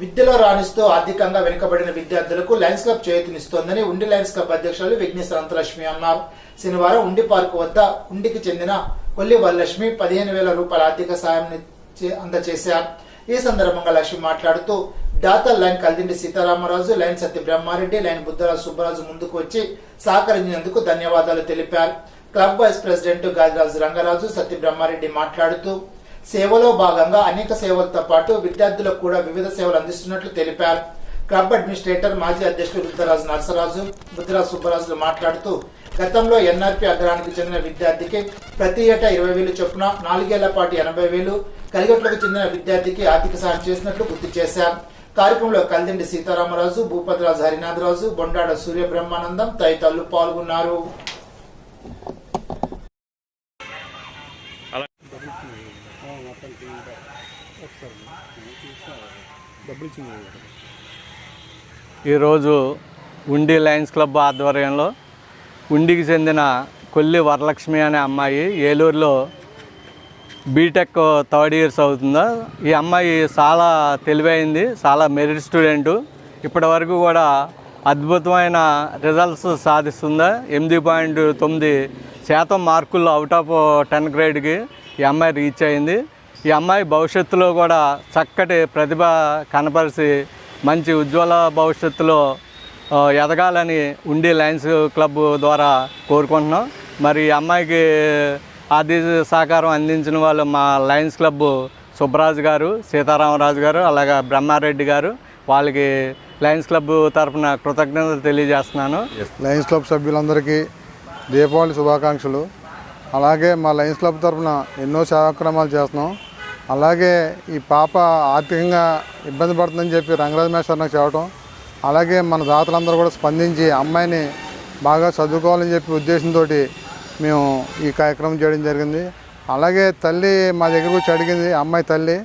విద్యలో రాణిస్తూ ఆర్థికంగా వెనుకబడిన విద్యార్థులకు లయన్స్ క్లబ్ చేయూతనిస్తోందని ఉండి లయన్స్ క్లబ్ అధ్యక్షులు విఘ్నేశ్ అంతలక్ష్మి అన్నారు. శనివారం ఉండి పార్కు వద్ద ఉండికి చెందిన కొల్లి వరలక్ష్మి పదిహేను వేల రూపాయల ఆర్థిక సాయం అందజేశారు. ఈ సందర్భంగా లక్ష్మి మాట్లాడుతూ డాతల్ Lion Kalidindi Sitaramaraju Lion Satya Brahmareddy Lion Buddharaju Subbaraju ముందుకు వచ్చి సహకరించినందుకు ధన్యవాదాలు తెలిపారు. Club vice president Gadiraju Rangaraju Satya Brahmareddy మాట్లాడుతూ సేవలో భాగంగా అనేక సేవలతో పాటు విద్యార్థులకు కూడా వివిధ సేవలు అందిస్తున్నట్లు తెలిపారు. క్లబ్ అడ్మినిస్ట్రేటర్ మాజీ అధ్యక్షుడు రుద్రరాజు నరసరాజు బుద్ధరాజు సుబ్బరాజులు మాట్లాడుతూ గతంలో ఎన్ఆర్పి అగ్రానికి చెందిన విద్యార్థికి ప్రతి ఏటా ఇరవై వేలు చొప్పున నాలుగేళ్ళ పాటు ఎనభై వేలు కలిగట్లకు చెందిన విద్యార్థికి ఆర్థిక సాయం చేసినట్లు గుర్తు చేశారు. కార్యక్రమంలో కల్దిండి సీతారామరాజు భూపతిరాజు హరినాథరాజు బొండాడ సూర్య బ్రహ్మానందం తదితరులు పాల్గొన్నారు. ఈరోజు ఉండి లయన్స్ క్లబ్ ఆధ్వర్యంలో ఉండికి చెందిన కొల్లి వరలక్ష్మి అనే అమ్మాయి ఏలూరులో బీటెక్ థర్డ్ ఇయర్స్ అవుతుందా? ఈ అమ్మాయి చాలా తెలివైంది చాలా మెరిట్ స్టూడెంట్. ఇప్పటి వరకు కూడా అద్భుతమైన రిజల్ట్స్ సాధిస్తుందా? ఎనిమిది పాయింట్ తొమ్మిది శాతం మార్కులు అవుట్ ఆఫ్ టెన్ గ్రేడ్కి ఈ అమ్మాయి రీచ్ అయింది. ఈ అమ్మాయి భవిష్యత్తులో కూడా చక్కటి ప్రతిభ కనపరిచి మంచి ఉజ్వల భవిష్యత్తులో ఎదగాలని ఉండి లయన్స్ క్లబ్ ద్వారా కోరుకుంటున్నాం. మరి ఈ అమ్మాయికి ఆది సహకారం అందించిన వాళ్ళు మా లయన్స్ క్లబ్ సుబ్బరాజు గారు సీతారామరాజు గారు అలాగే బ్రహ్మారెడ్డి గారు. వాళ్ళకి లయన్స్ క్లబ్ తరఫున కృతజ్ఞతలు తెలియజేస్తున్నాను. లయన్స్ క్లబ్ సభ్యులందరికీ దీపావళి శుభాకాంక్షలు. అలాగే మా లయన్స్ క్లబ్ తరఫున ఎన్నో సేవాక్రమాలు చేస్తున్నాం. అలాగే ఈ పాప ఆర్థికంగా ఇబ్బంది పడుతుందని చెప్పి రంగరాజ మేస్టర్ నాకు చెప్పడం అలాగే మన దాతలందరూ కూడా స్పందించి అమ్మాయిని బాగా చదువుకోవాలని చెప్పి ఉద్దేశంతో మేము ఈ కార్యక్రమం చేయడం జరిగింది. అలాగే తల్లి మా దగ్గరకు వచ్చి అడిగింది అమ్మాయి తల్లి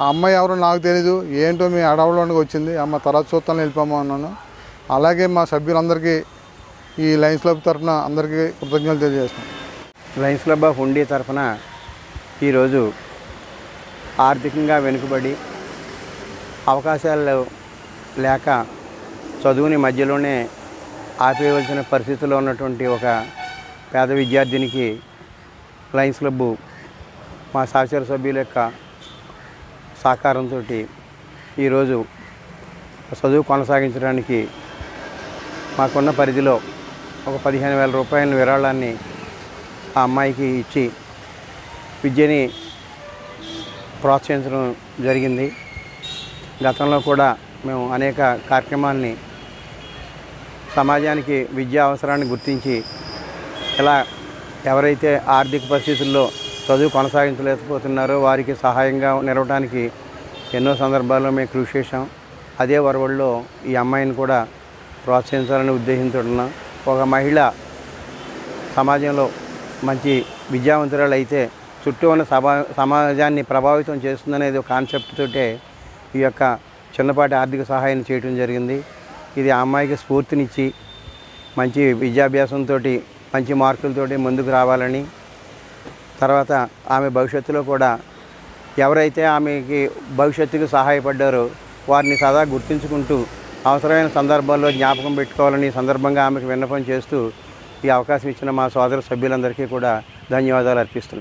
ఆ అమ్మాయి ఎవరో నాకు తెలీదు ఏంటో మీ అడవులోనికి వచ్చింది అమ్మ తర్వాత చూస్తాను వెళ్ళిపోమో అన్నాను. అలాగే మా సభ్యులందరికీ ఈ లయన్స్ క్లబ్ తరఫున అందరికీ కృతజ్ఞతలు తెలియజేస్తున్నాం లయన్స్ క్లబ్ ఆఫ్ ఉండి తరఫున ఈరోజు ఆర్థికంగా వెనుకబడి అవకాశాలు లేక చదువుని మధ్యలోనే ఆపేయవలసిన పరిస్థితిలో ఉన్నటువంటి ఒక పేద విద్యార్థినికి లయన్స్ క్లబ్ మా సహచర సభ్యుల యొక్క సహకారంతో ఈరోజు చదువు కొనసాగించడానికి మాకున్న పరిధిలో ఒక పదిహేను వేల రూపాయల విరాళాన్ని ఆ అమ్మాయికి ఇచ్చి విద్యని ప్రోత్సహించడం జరిగింది. గతంలో కూడా మేము అనేక కార్యక్రమాల్ని సమాజానికి విద్యా అవసరాన్ని గుర్తించి ఇలా ఎవరైతే ఆర్థిక పరిస్థితుల్లో చదువు కొనసాగించలేకపోతున్నారో వారికి సహాయంగా నిలవడానికి ఎన్నో సందర్భాల్లో మేము కృషి చేశాం. అదే వరవల్లో ఈ అమ్మాయిని కూడా ప్రోత్సహించాలని ఉద్దేశంతో ఒక మహిళ సమాజంలో మంచి విద్యావంతురాలు అయితే చుట్టూ ఉన్న సమా సమాజాన్ని ప్రభావితం చేస్తుందనేది ఒక కాన్సెప్ట్ తోటే ఈ యొక్క చిన్నపాటి ఆర్థిక సహాయం చేయడం జరిగింది. ఇది ఆ అమ్మాయికి స్ఫూర్తినిచ్చి మంచి విద్యాభ్యాసంతో మంచి మార్కులతోటి ముందుకు రావాలని. తర్వాత ఆమె భవిష్యత్తులో కూడా ఎవరైతే ఆమెకి భవిష్యత్తుకు సహాయపడ్డారో వారిని సదా గుర్తుంచుకుంటూ అవసరమైన సందర్భాల్లో జ్ఞాపకం పెట్టుకోవాలని సందర్భంగా ఆమెకు విన్నపం చేస్తూ ఈ అవకాశం ఇచ్చిన మా సోదర సభ్యులందరికీ కూడా ధన్యవాదాలు అర్పిస్తున్నాను